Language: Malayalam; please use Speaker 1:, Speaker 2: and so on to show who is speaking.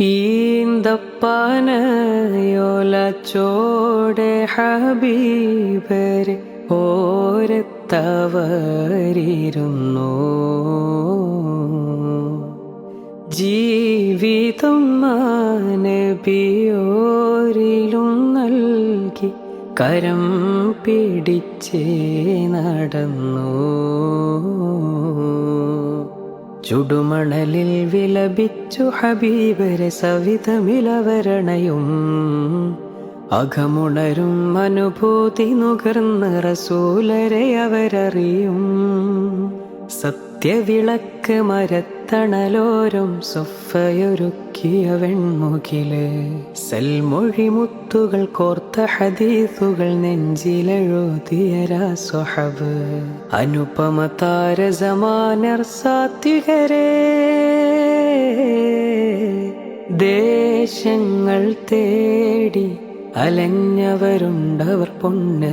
Speaker 1: ഈന്തപ്പനയോലച്ചോടെ ഹബീബരെ ഓരത്തവരിരുന്നു. ജീവിതം മാനബിയോരിലും നൽകി കരം പിടിച്ചേ നടന്നു. ചുടുമണലിൽ വിലപിച്ചു ഹബീബരെ സവിതമിലവരണയും അകമുണരും അനുഭൂതി നുകർന്ന റസൂലരെ അവരറിയും. സത്യവിളക്ക് മരത്തണലോരം സൊഫയൊരുക്കിയ വെൺമുകിൽ സൽമൊഴി മുത്തുകൾ കോർത്ത ഹദീസുകൾ നെഞ്ചിലെഴുതിയ രാസ്വഹബ് അനുപമ താരസമാനർ സാത്വികരേ ദേശങ്ങൾ തേടി അലഞ്ഞവരുണ്ടവർ പൊന്ന